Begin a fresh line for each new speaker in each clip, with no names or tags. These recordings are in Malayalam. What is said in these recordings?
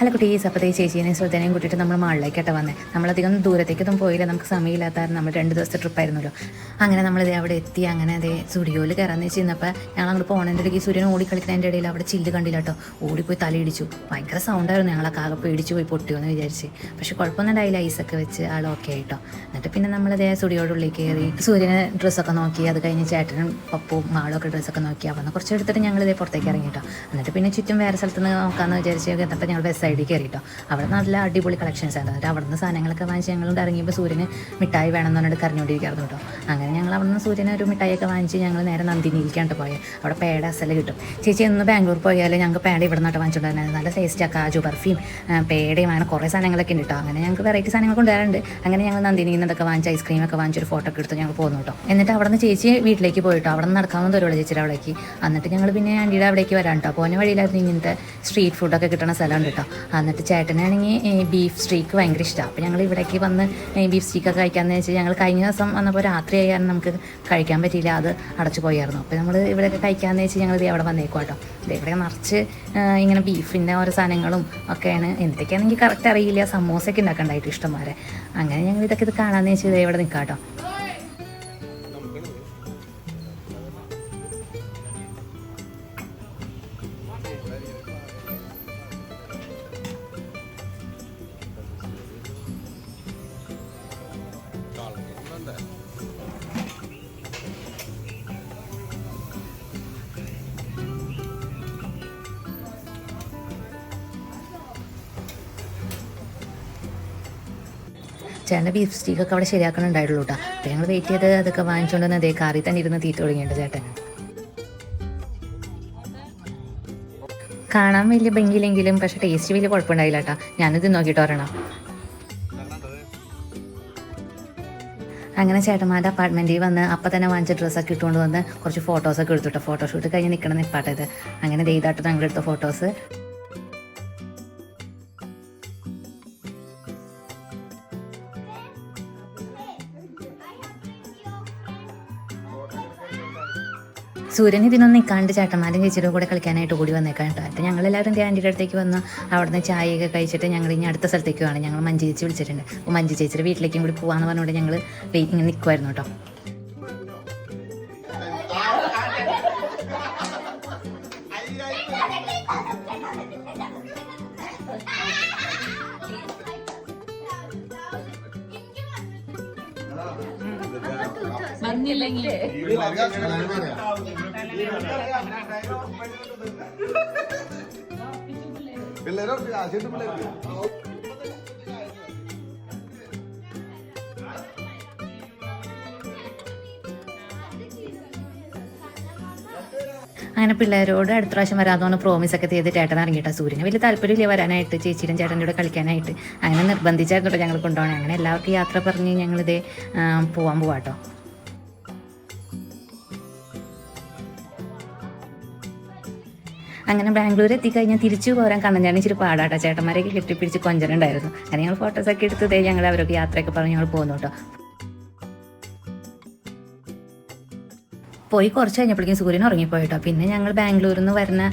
അല്ല കുട്ടീസ് അപ്പോൾ ഈ ചേച്ചീനെ ശ്രദ്ധേനെയും കൂട്ടിയിട്ട് നമ്മൾ മാളിലേക്കട്ടെ വന്നേ. നമ്മളധികം ദൂരത്തേക്കൊന്നും പോയില്ല. നമുക്ക് സമയമില്ലാത്ത നമ്മൾ രണ്ട് ദിവസത്തെ ട്രിപ്പായിരുന്നല്ലോ അങ്ങനെ നമ്മളിത് അവിടെ എത്തി. അങ്ങനെ അതേ സ്റ്റുഡിയോയിൽ കയറാന്ന് വെച്ച് ഇന്നപ്പോൾ ഞങ്ങൾ അങ്ങോട്ട് പോകണതിന്റെ ഇടയ്ക്ക് സൂര്യൻ ഓടിക്കളിക്കുന്നതിന്റെ ഇടയിൽ അവിടെ ചില്ല് കണ്ടില്ല കേട്ടോ. ഓടിപ്പോയി തലയിടിച്ചു ഭയങ്കര സൗണ്ടായിരുന്നു ഞങ്ങളൊക്കെ ആകെ പേടിച്ചു പോയി പൊട്ടിയോന്ന് വിചാരിച്ച്. പക്ഷെ കുഴപ്പമൊന്നും ഉണ്ടായില്ല. ഐസൊക്കെ വെച്ച് ആൾ ഓക്കെ ആയിട്ടോ. എന്നിട്ട് പിന്നെ നമ്മളതേ സ്റ്റുഡിയോയുടെ ഉള്ളിൽ കയറി സൂര്യന് ഡ്രസ്സൊക്കെ നോക്കി. അത് കഴിഞ്ഞ് ചേട്ടനും പപ്പും മാളൊക്കെ ഡ്രസ്സൊക്കെ നോക്കി. അവിടെ കുറച്ച് എടുത്തിട്ട് ഞങ്ങളിതേ പുറത്തേക്ക് ഇറങ്ങി കേട്ടോ. എന്നിട്ട് പിന്നെ ചുറ്റും വേറെ സ്ഥലത്ത് നിന്ന് നോക്കാമെന്ന് വിചാരിച്ച് ഞങ്ങൾ വെസ്റ്റ് സൈഡിൽ കയറി കേട്ടോ അവിടെ നല്ല അടിപൊളി കളക്ഷൻസ് ആയിരുന്നു. എന്നിട്ട് അവിടുന്ന് സാധനങ്ങളൊക്കെ വാങ്ങിച്ച് ഞങ്ങൾ ഇറങ്ങിയപ്പോൾ സൂര്യന് മിഠായി വേണം എന്ന് പറഞ്ഞിട്ട് കരഞ്ഞുകൊണ്ടിരിക്കായിരുന്നു കേട്ടോ. അങ്ങനെ ഞങ്ങൾ അവിടെ നിന്ന് സൂര്യന് ഒരു മിഠായിയൊക്കെ വാങ്ങിച്ച് ഞങ്ങൾ നേരെ നന്ദിനിയിലേക്കാണ്ട് പോയത് അവിടെ പേട അസല കിട്ടും. ചേച്ചി ഒന്ന് ബാംഗ്ലൂർ പോയാൽ ഞങ്ങൾക്ക് പേട ഇവിടെ നിന്നിട്ട് വാങ്ങിച്ചിട്ടുണ്ടായിരുന്നു നല്ല ടേസ്റ്റ് കാജു ബർഫിയും പേടയും അങ്ങനെ കുറേ സാധനങ്ങളൊക്കെ ഉണ്ട് കേട്ടോ. അങ്ങനെ ഞങ്ങൾക്ക് വെറൈറ്റി സാധനങ്ങൾ കൊണ്ടുവരാറുണ്ട്. അങ്ങനെ ഞങ്ങൾ നന്ദിനിയിൽ നിന്നൊക്കെ വാങ്ങിച്ച് ഐസ്ക്രീമൊക്കെ വാങ്ങിച്ചൊരു ഫോട്ടോ ഒക്കെ എടുത്ത് ഞങ്ങൾ പോകുന്നു കേട്ടോ. എന്നിട്ട് അവിടെ നിന്ന് ചേച്ചി വീട്ടിലേക്ക് പോയിട്ടോ അവിടെ നിന്ന് നടക്കാമെന്ന് തരുള്ളൂ ചേച്ചിയുടെ അവിടേക്ക്. എന്നിട്ട് ഞങ്ങൾ പിന്നെ ആന്റിയുടെ അവിടേക്ക് വരാൻ കേട്ടോ. പോകുന്ന വഴിയിലായിരുന്നു ഇങ്ങനത്തെ സ്ട്രീറ്റ് ഫുഡൊക്കെ കിട്ടുന്ന സ്ഥലമുണ്ട് കേട്ടോ. എന്നിട്ട് ചേട്ടനാണെങ്കിൽ ബീഫ് സ്റ്റീക്ക് ഭയങ്കര ഇഷ്ടമാണ് അപ്പോൾ ഞങ്ങൾ ഇവിടേക്ക് വന്ന് ബീഫ് സ്റ്റീക്കൊക്കെ കഴിക്കാമെന്ന് വെച്ചാൽ ഞങ്ങൾ കഴിഞ്ഞ ദിവസം വന്നപ്പോൾ രാത്രി ആയാലും നമുക്ക് കഴിക്കാൻ പറ്റിയില്ല. അത് അടച്ചു പോയായിരുന്നു. അപ്പോൾ നമ്മൾ ഇവിടെയൊക്കെ കഴിക്കാമെന്ന് വെച്ചാൽ ഞങ്ങൾ അവിടെ വന്നേക്കും കേട്ടോ ഇവിടെ നിറച്ച് ഇങ്ങനെ ബീഫിന്റെ ഓരോ സാധനങ്ങളും ഒക്കെയാണ്. എന്തൊക്കെയാണെങ്കിൽ കറക്റ്റ് അറിയില്ല. സമോസയൊക്കെ ഉണ്ടാക്കണ്ടായിട്ട് ഇഷ്ടംപോലെ. അങ്ങനെ ഞങ്ങൾ ഇതൊക്കെ ഇത് കാണാമെന്ന് വെച്ചാൽ ഇവിടെ നിൽക്കാം കേട്ടോ ചേട്ടന്റെ ബീഫ് സ്റ്റീക്കൊക്കെ അവിടെ ശരിയാക്കണുണ്ടായിട്ടുള്ളൂ കേട്ടോ അപ്പോൾ ഞങ്ങൾ വെയിറ്റ് ചെയ്ത് അതൊക്കെ വാങ്ങിച്ചുകൊണ്ട് വന്ന് അതേ കാറിൽ തന്നെ ഇരുന്ന് തീറ്റ തുടങ്ങിയിട്ടുണ്ട് ചേട്ടൻ കാണാൻ വലിയ ഭംഗിയില്ലെങ്കിലും പക്ഷെ ടേസ്റ്റ് വലിയ കുഴപ്പമുണ്ടായില്ല കേട്ടോ ഞാനിത് നോക്കിയിട്ട് വരണം അങ്ങനെ ചേട്ടന്മാരുടെ അപ്പാർട്ട്മെന്റിൽ വന്ന് അപ്പം തന്നെ വാങ്ങിച്ച ഡ്രസ്സൊക്കെ ഇട്ടുകൊണ്ട് വന്ന് കുറച്ച് ഫോട്ടോസൊക്കെ എടുത്തുട്ടോ ഫോട്ടോഷൂട്ട് കഴിഞ്ഞ് നിൽക്കണം നിപ്പാട്ടത് അങ്ങനെ ചെയ്താട്ട് ഞങ്ങൾ എടുത്ത ഫോട്ടോസ് സൂര്യൻ ഇതിനൊന്നും നിൽക്കാണ്ട് ചേട്ടന്മാരും ചേച്ചിയുടെ കൂടെ കളിക്കാനായിട്ട് കൂടി വന്നേക്കാൻ കേട്ടോ. അപ്പം ഞങ്ങൾ എല്ലാവരും ആന്റിയുടെ അടുത്തേക്ക് വന്ന് അവിടുന്ന് ചായയൊക്കെ കഴിച്ചിട്ട് ഞങ്ങൾ ഇനി അടുത്ത സ്ഥലത്തേക്ക് പോകണം ഞങ്ങൾ മഞ്ജു ചേച്ചി വിളിച്ചിട്ടുണ്ട്. അപ്പോൾ മഞ്ജു ചേച്ചിയുടെ വീട്ടിലേക്കും കൂടി പോകാമെന്ന് പറഞ്ഞുകൊണ്ട് ഞങ്ങൾ ഇങ്ങനെ നിൽക്കുമായിരുന്നു കേട്ടോ.
ആശയിട്ട് പിള്ളേർക്ക്
അങ്ങനെ പിള്ളേരോട് അടുത്ത പ്രാവശ്യം വരാമെന്ന് പ്രോമിസ് ഒക്കെ ചെയ്ത് ചേട്ടൻ ഇറങ്ങിയിട്ടാ സൂര്യന്. വലിയ താല്പര്യമില്ല വരാനായിട്ട് ചേച്ചിയും ചേട്ടന്റെ കൂടെ കളിക്കാനായിട്ട്. അങ്ങനെ നിർബന്ധിച്ചായിരുന്നു ഞങ്ങൾ കൊണ്ടുപോകണം. അങ്ങനെ എല്ലാവർക്കും യാത്ര പറഞ്ഞ് ഞങ്ങളിതേ പോകാൻ പോവാട്ടോ. അങ്ങനെ ബാംഗ്ലൂർ എത്തിക്കഴിഞ്ഞാൽ തിരിച്ചു പോരാൻ കണ്ണഞ്ചാണ് ഇച്ചിരി പാടാട്ടോ. ചേട്ടന്മാരെയൊക്കെ കെട്ടിപ്പിടിച്ച് കൊഞ്ചനുണ്ടായിരുന്നു അങ്ങനെ ഞങ്ങൾ ഫോട്ടോസൊക്കെ എടുത്ത് ഞങ്ങൾ അവരൊക്കെ യാത്രയൊക്കെ പറഞ്ഞ് ഞങ്ങൾ പോകുന്നു കേട്ടോ. പോയി കുറച്ച് കഴിഞ്ഞപ്പോഴേക്കും സൂര്യൻ ഉറങ്ങിപ്പോയിട്ടോ. പിന്നെ ഞങ്ങൾ ബാംഗ്ലൂരിൽ നിന്ന് വരുന്ന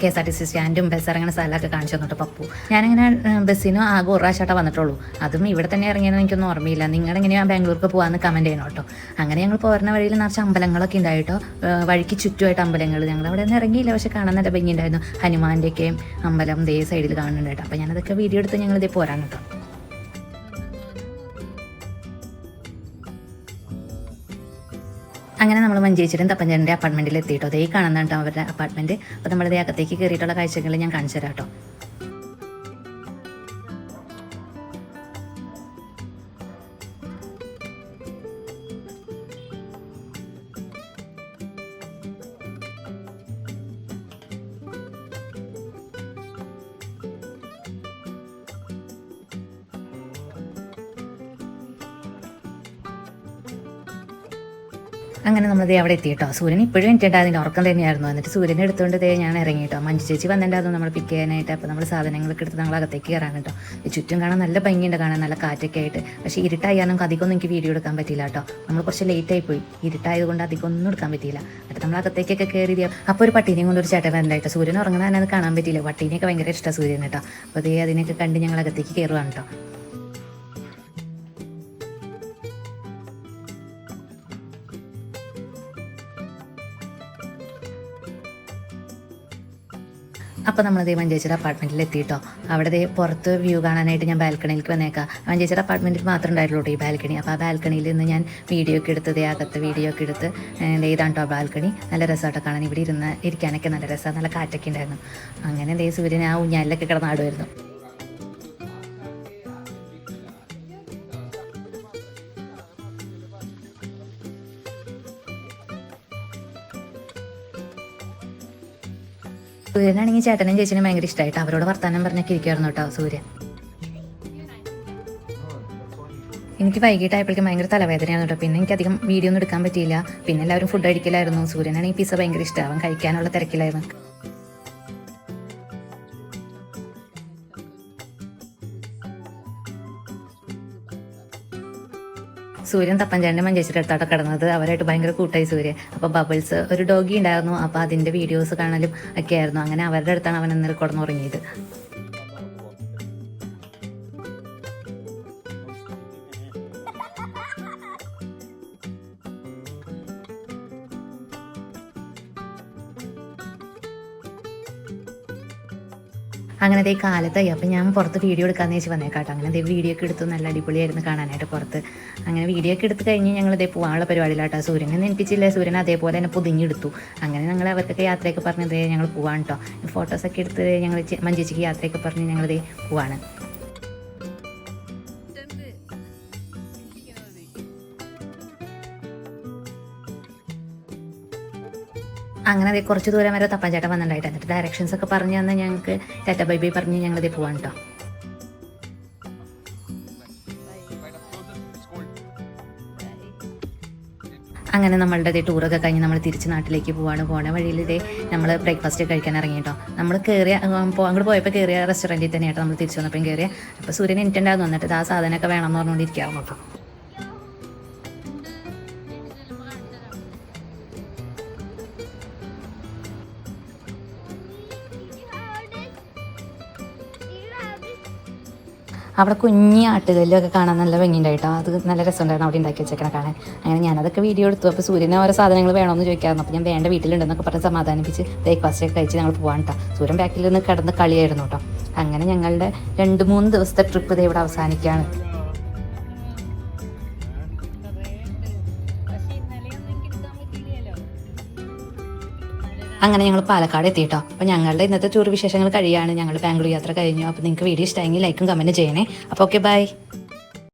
K S R T C സ്റ്റാൻഡും bus ഇറങ്ങുന്ന സ്ഥലമൊക്കെ കാണിച്ചു തന്നിട്ട് പപ്പു ഞാനിങ്ങനെ ബസ്സിന് ആകെ ഉറാശാട്ടാ വന്നിട്ടുള്ളൂ. അതും ഇവിടെ തന്നെ ഇറങ്ങിയെന്ന് എനിക്കൊന്നും ഓർമ്മയില്ല. നിങ്ങളെങ്ങനെയാണ് ബാംഗ്ലൂർക്ക് പോകാമെന്ന് കമന്റ് ചെയ്യണം കേട്ടോ. അങ്ങനെ ഞങ്ങൾ പോരുന്ന വഴിയിൽ നിറച്ച് അമ്പലങ്ങളൊക്കെ ഉണ്ടായിട്ടോ. വഴിക്ക് ചുറ്റുമായിട്ട് അമ്പലങ്ങൾ. ഞങ്ങൾ അവിടെ നിന്ന് ഇറങ്ങിയില്ല. പക്ഷെ കാണാൻ നല്ല ഭംഗിയുണ്ടായിരുന്നു. ഹനുമാന്റെയൊക്കെയും അമ്പലം ദേ സൈഡിൽ കാണുന്നുണ്ട് കേട്ടോ. അപ്പോൾ ഞാനതൊക്കെ വീഡിയോ എടുത്ത് ഞങ്ങളിതേ പോരാൻ കേട്ടോ. അങ്ങനെ നമ്മൾ മഞ്ചേശ്വരം തപ്പഞ്ചേരന്റെ അപ്പാർട്ട്മെന്റിൽ എത്തിയിട്ടോ അതേ കാണുന്നുണ്ടോ അവരുടെ അപ്പാർട്ട്മെന്റ് അപ്പോൾ നമ്മളിതേ അകത്തേക്ക് കയറിയിട്ടുള്ള കാഴ്ചകൾ ഞാൻ കാണിച്ചു തരാം കേട്ടോ. അങ്ങനെ നമ്മളത് അവിടെ എത്തി കേട്ടോ സൂര്യൻ ഇപ്പോഴും എനിക്കുണ്ടായിരുന്നില്ല ഉറക്കം തന്നെയായിരുന്നു. എന്നിട്ട് സൂര്യനെ എടുത്തുകൊണ്ട് ദേ ഞാൻ ഇറങ്ങി കേട്ടോ. മഞ്ജു ചേച്ചി വന്നിട്ടുണ്ടായിരുന്നു നമ്മൾ പിക്ക് ചെയ്യാനായിട്ട്. അപ്പോൾ നമ്മൾ സാധനങ്ങളൊക്കെ എടുത്ത് നമ്മൾ അകത്തേക്ക് കയറാൻ കേട്ടോ ചുറ്റും കാണാൻ നല്ല ഭംഗിയുണ്ട്. കാണാൻ നല്ല കാറ്റൊക്കെ ആയിട്ട്. പക്ഷേ ഇരുട്ടായാലും അധികമൊന്നും എനിക്ക് വീഡിയോ എടുക്കാൻ പറ്റില്ല കേട്ടോ. നമ്മൾ കുറച്ച് ലേറ്റ് ആയി പോയി. ഇരുട്ടായതുകൊണ്ട് അധികം ഒന്നും എടുക്കാൻ പറ്റിയില്ല. എന്നിട്ട് നമ്മൾ അകത്തേക്കൊക്കെ കയറി അപ്പോൾ ഒരു പട്ടീനെയും കൊണ്ട് ഒരു ചേട്ടൻ വരണ്ടായിട്ട് സൂര്യൻ ഉറങ്ങുന്ന അത് കാണാൻ പറ്റിയില്ല. പട്ടീനെയൊക്കെ ഭയങ്കര ഇഷ്ടമാണ് സൂര്യൻ കേട്ടോ. അപ്പോൾ അതേ അതിനൊക്കെ കണ്ട് ഞങ്ങൾ അകത്തേക്ക് കയറുകയാണ് കേട്ടോ. അപ്പോൾ നമ്മൾ ദേ ചേച്ചിയുടെ അപ്പാർട്ട്മെന്റിൽ എത്തിയിട്ടോ അവിടെ ദേ പുറത്ത് വ്യൂ കാണാനായിട്ട് ഞാൻ ബാൽക്കണിയിലേക്ക് വന്നേക്കാം. മഞ്ചേച്ചിയുടെ അപ്പാർട്ട്മെന്റിൽ മാത്രം ഉണ്ടായിട്ടുള്ളൂ ഈ ബാൽക്കണി. അപ്പോൾ ആ ബാൽക്കണിയിൽ നിന്ന് ഞാൻ വീഡിയോ ഒക്കെ എടുത്ത് ദേ അകത്ത് വീഡിയോ ഒക്കെ എടുത്ത് ഏഹ് ദേ ഇതാണ് കേട്ടോ ബാൽക്കണി. നല്ല രസമായിട്ട് കാണാൻ. ഇവിടെ ഇരുന്ന് ഇരിക്കാനൊക്കെ നല്ല രസമാണ് നല്ല കാറ്റൊക്കെ ഉണ്ടായിരുന്നു. അങ്ങനെ ദേ സൂര്യൻ ആ ഊഞ്ഞാലിലൊക്കെ കിടന്നാടുമായിരുന്നു സൂര്യനാണെങ്കിൽ ചേട്ടനും ചേച്ചിനും ഭയങ്കര ഇഷ്ടമായിട്ട് അവരോട് വർത്താനം പറഞ്ഞൊക്കെ ഇരിക്കുമായിരുന്നു കേട്ടോ സൂര്യൻ എനിക്ക് വൈകിട്ടായപ്പോഴേക്കും ഭയങ്കര തലവേദനയാണ് കേട്ടോ. പിന്നെ എനിക്ക് അധികം വീഡിയോ ഒന്നും എടുക്കാൻ പറ്റിയില്ല. പിന്നെ എല്ലാവരും ഫുഡ് കഴിക്കലായിരുന്നു. സൂര്യനാണെങ്കിൽ പിസ്സ ഭയങ്കര ഇഷ്ടമാണ് കഴിക്കാനുള്ള തിരക്കിലായിരുന്നു. സൂര്യൻ തപ്പഞ്ചാണ്ടി മഞ്ചേശ്വരി അടുത്തോട്ട് കിടന്നത്. അവരായിട്ട് ഭയങ്കര കൂട്ടായി സൂര്യൻ അപ്പോൾ ബബിൾസ് ഒരു ഡോഗി ഉണ്ടായിരുന്നു. അപ്പോൾ അതിന്റെ വീഡിയോസ് കാണലും ഒക്കെ ആയിരുന്നു. അങ്ങനെ അവരുടെ അടുത്താണ് അവൻ ഇന്നലെ കിടന്നുറങ്ങിയത് അങ്ങനെ ദേ കാലത്തായി. അപ്പം ഞാൻ പുറത്ത് വീഡിയോ എടുക്കാമെന്ന് വെച്ച് വന്നേക്കാട്ടോ അങ്ങനെ ദേ വീഡിയോ ഒക്കെ എടുത്തു. നല്ല അടിപൊളിയായിരുന്നു കാണാനായിട്ട് പുറത്ത്. അങ്ങനെ വീഡിയോ ഒക്കെ എടുത്ത് കഴിഞ്ഞ് ഞങ്ങൾ ഇതേ പോകാനുള്ള പരിപാടിയിലാട്ടോ. സൂര്യനെ എനിപ്പിച്ചില്ല സൂര്യൻ അതേപോലെ തന്നെ പൊതിഞ്ഞെടുത്തു. അങ്ങനെ ഞങ്ങൾ അവർക്കൊക്കെ യാത്രയൊക്കെ പറഞ്ഞത് ഞങ്ങൾ പോവാണ് കേട്ടോ ഫോട്ടോസൊക്കെ എടുത്ത് ഞങ്ങൾ മഞ്ചേച്ചിക്ക് യാത്രയൊക്കെ പറഞ്ഞ് ഞങ്ങളിതേ പോവാണ്. അങ്ങനെ ദേ കുറച്ച് ദൂരം വരെ തപ്പഞ്ചേട്ടൻ വന്നിട്ടുണ്ടായിട്ട്. എന്നിട്ട് ഡയറക്ഷൻസ് ഒക്കെ പറഞ്ഞു തന്നെ ഞങ്ങൾക്ക് ടാറ്റ ബൈ ബൈ പറഞ്ഞ് ഞങ്ങളിതേ പോവാൻ കേട്ടോ അങ്ങനെ നമ്മളുടെ ഇതേ ടൂറൊക്കെ കഴിഞ്ഞ് നമ്മൾ തിരിച്ച് നാട്ടിലേക്ക് പോവാണ്. പോണ വഴിയിൽ ഇതേ നമ്മൾ ബ്രേക്ക്ഫാസ്റ്റ് കഴിക്കാൻ ഇറങ്ങി കേട്ടോ നമ്മൾ കയറിയ അങ്ങോട്ട് പോയപ്പോൾ കയറിയ റെസ്റ്റോറന്റിൽ തന്നെയായിട്ട് നമ്മൾ തിരിച്ചു വന്നപ്പോൾ കയറിയ അപ്പോൾ സൂര്യൻ എനിക്കുണ്ടായിരുന്നു വന്നിട്ട് ആ സാധനമൊക്കെ വേണമെന്ന് പറഞ്ഞുകൊണ്ടിരിക്കാറുണ്ട് കേട്ടോ അവിടെ കുഞ്ഞി ആട്ടുകല്ലൊക്കെ കാണാൻ നല്ല ഭംഗിയുണ്ടായിട്ടോ അത് നല്ല രസമുണ്ടായിരുന്നു അവിടെ ഉണ്ടാക്കി വെച്ചേക്കണ കാണാൻ. അങ്ങനെ ഞാനതൊക്കെ വീഡിയോ എടുത്തു. അപ്പോൾ സൂര്യനെ ഓരോ സാധനങ്ങൾ വേണമെന്ന് ചോദിക്കാറുണ്ട് അപ്പോൾ ഞാൻ വേണ്ട വീട്ടിലുണ്ടെന്നൊക്കെ പറഞ്ഞ് സമാധാനിപ്പിച്ച് ബ്രേക്ക്ഫാസ്റ്റ് ഒക്കെ കഴിച്ച് ഞങ്ങൾ പോകാൻ കേട്ടോ സൂര്യൻ ബാക്കിൽ നിന്ന് കിടന്ന് കളിയായിരുന്നു കേട്ടോ അങ്ങനെ ഞങ്ങളുടെ രണ്ട് മൂന്ന് ദിവസത്തെ ട്രിപ്പ് ഇത് ഇവിടെ അവസാനിക്കുകയാണ്. അങ്ങനെ ഞങ്ങൾ പാലക്കാട് എത്തിയിട്ടോ അപ്പോൾ ഞങ്ങളുടെ ഇന്നത്തെ ടൂർ വിശേഷങ്ങൾ കഴിയാണ്. ഞങ്ങൾ ബാംഗ്ലൂർ യാത്ര കഴിഞ്ഞു. അപ്പോൾ നിങ്ങൾക്ക് വീഡിയോ ഇഷ്ടമായെങ്കിൽ ലൈക്കും കമന്റ് ചെയ്യണേ. അപ്പോൾ ഓക്കെ ബൈ